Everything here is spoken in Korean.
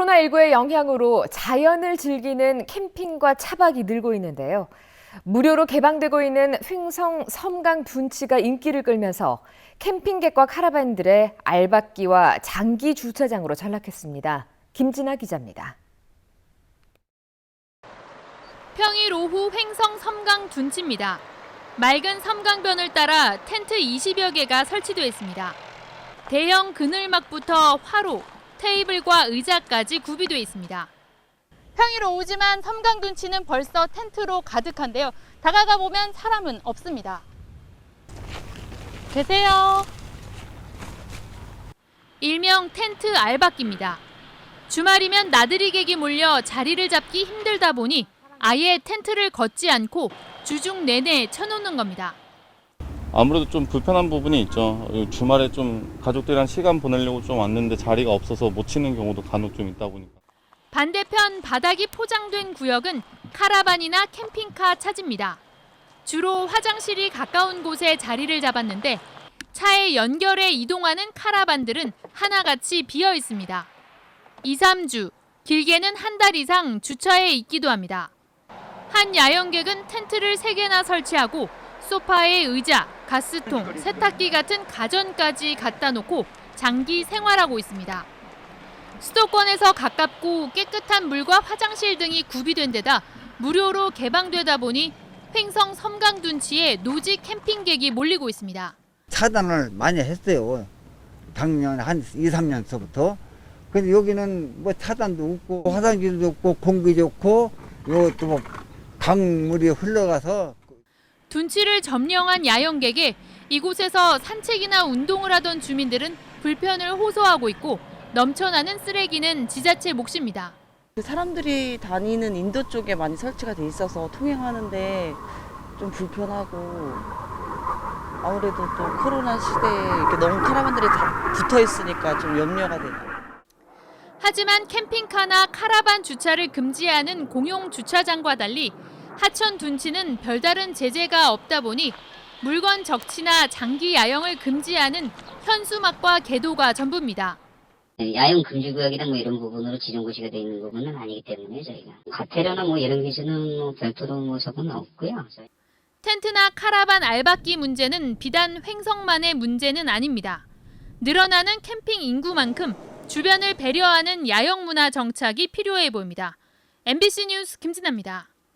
코로나19의 영향으로 자연을 즐기는 캠핑과 차박이 늘고 있는데요. 무료로 개방되고 있는 횡성 섬강 둔치가 인기를 끌면서 캠핑객과 카라반들의 알박기와 장기 주차장으로 전락했습니다. 김진아 기자입니다. 평일 오후 횡성 섬강 둔치입니다. 맑은 섬강변을 따라 텐트 20여 개가 설치되어 있습니다. 대형 그늘막부터 화로, 테이블과 의자까지 구비되어 있습니다. 평일 오후지만 섬강 둔치는 벌써 텐트로 가득한데요. 다가가 보면 사람은 없습니다. 계세요. 일명 텐트 알박기입니다. 주말이면 나들이 객이 몰려 자리를 잡기 힘들다 보니 아예 텐트를 걷지 않고 주중 내내 쳐놓는 겁니다. 아무래도 좀 불편한 부분이 있죠. 주말에 좀 가족들이랑 시간 보내려고 좀 왔는데 자리가 없어서 못 치는 경우도 간혹 좀 있다 보니까. 반대편 바닥이 포장된 구역은 카라반이나 캠핑카 차지입니다. 주로 화장실이 가까운 곳에 자리를 잡았는데 차에 연결해 이동하는 카라반들은 하나같이 비어 있습니다. 2, 3주, 길게는 한 달 이상 주차해 있기도 합니다. 한 야영객은 텐트를 3개나 설치하고 소파에 의자, 가스통, 세탁기 같은 가전까지 갖다 놓고 장기 생활하고 있습니다. 수도권에서 가깝고 깨끗한 물과 화장실 등이 구비된 데다 무료로 개방되다 보니 횡성 섬강 둔치에 노지 캠핑객이 몰리고 있습니다. 차단을 많이 했어요. 작년 한 2, 3년서부터. 근데 여기는 뭐 차단도 없고 화장실도 없고 공기 좋고 요또 뭐 강물이 흘러가서 둔치를 점령한 야영객에 이곳에서 산책이나 운동을 하던 주민들은 불편을 호소하고 있고 넘쳐나는 쓰레기는 지자체 몫입니다. 그 사람들이 다니는 인도 쪽에 많이 설치가 돼 있어서 통행하는데 좀 불편하고 아무래도 또 코로나 시대에 이렇게 너무 카라반들이 다 붙어 있으니까 좀 염려가 돼요. 하지만 캠핑카나 카라반 주차를 금지하는 공용 주차장과 달리 하천 둔치는 별다른 제재가 없다 보니 물건 적치나 장기 야영을 금지하는 현수막과 계도가 전부입니다. 야영 금지 구역이나 뭐 이런 부분으로 지정 고시가 되어 있는 부분은 아니기 때문에 저희가 카페라나 뭐 이런 기준은 뭐 별도로 뭐 적은 없고요. 텐트나 카라반 알박기 문제는 비단 횡성만의 문제는 아닙니다. 늘어나는 캠핑 인구만큼 주변을 배려하는 야영 문화 정착이 필요해 보입니다. MBC 뉴스 김진아입니다.